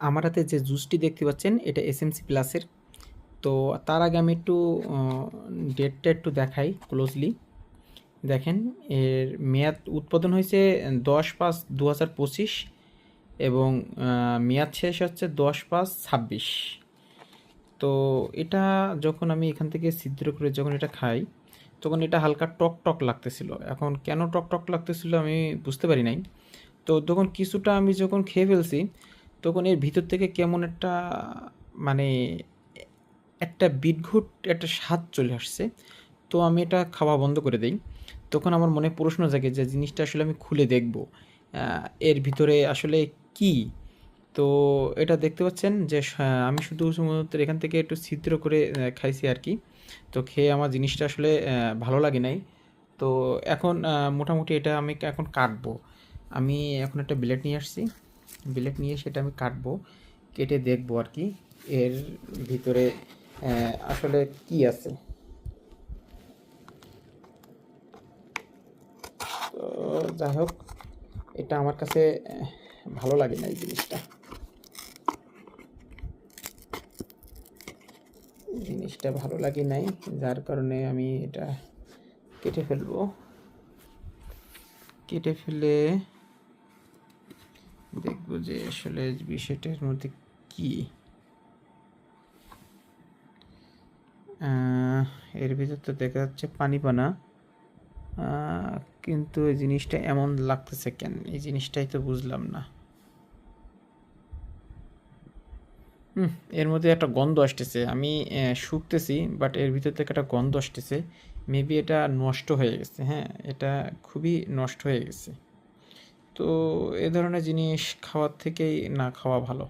আমার হাতে যে জুসটি দেখতে পাচ্ছেন, এটা এসএমসি প্লাসের তো তার আগে আমি একটু ডেটটা একটু দেখাই ক্লোজলি দেখেন, এর মেয়াদ উৎপাদন হয়েছে দশ পাঁচ দু হাজার এবং মেয়াদ শেষ হচ্ছে দশ পাঁচ ছাব্বিশ। তো এটা যখন আমি এখান থেকে ছিদ্র করে যখন এটা খাই, তখন এটা হালকা টক টক লাগতেছিল। এখন কেন টক টক লাগতেছিল আমি বুঝতে পারি নাই। তো তখন কিছুটা আমি যখন খেয়ে ফেলছি তখন এর ভিতর থেকে কেমন একটা মানে একটা বিদঘুট, একটা স্বাদ চলে আসছে। তো আমি এটা খাওয়া বন্ধ করে দিই। তখন আমার মনে প্রশ্ন জাগে যে জিনিসটা আসলে আমি খুলে দেখব। এর ভিতরে আসলে কি? তো এটা দেখতে পাচ্ছেন যে আমি শুধু শুধুমাত্র এখান থেকে একটু ছিদ্র করে খাইছি আর কি। তো খেয়ে আমার জিনিসটা আসলে ভালো লাগে নাই। তো এখন মোটামুটি এটা আমি এখন কাটবো। আমি এখন একটা ব্লেড নিয়ে আসছি। ব্লেড নিয়ে সেটা আমি কাটবো, কেটে দেখব আর কি, এর ভিতরে আসলে কি আছে? তো যাই হোক, এটা আমার কাছে ভালো লাগে না এই জিনিসটা। জিনিসটা ভালো লাগে নাই, যার কারণে আমি এটা কেটে ফেলব। কেটে ফেলে দেখব যে আসলে বিষয়টার মধ্যে কি? এর ভিতর তো দেখা যাচ্ছে পানি পানা। কিন্তু এই জিনিসটা এমন লাগতেছে কেন? এই জিনিসটাই তো বুঝলাম না। হুম, এর মধ্যে একটা গন্ধ আসতেছে। আমি শুকতেছি বাট এর ভিতর থেকে একটা গন্ধ আসতেছে। মেবি এটা নষ্ট হয়ে গেছে। হ্যাঁ এটা খুবই নষ্ট হয়ে গেছে। তো এ ধরনের জিনিস খাওয়ার থেকেই না খাওয়া ভালো।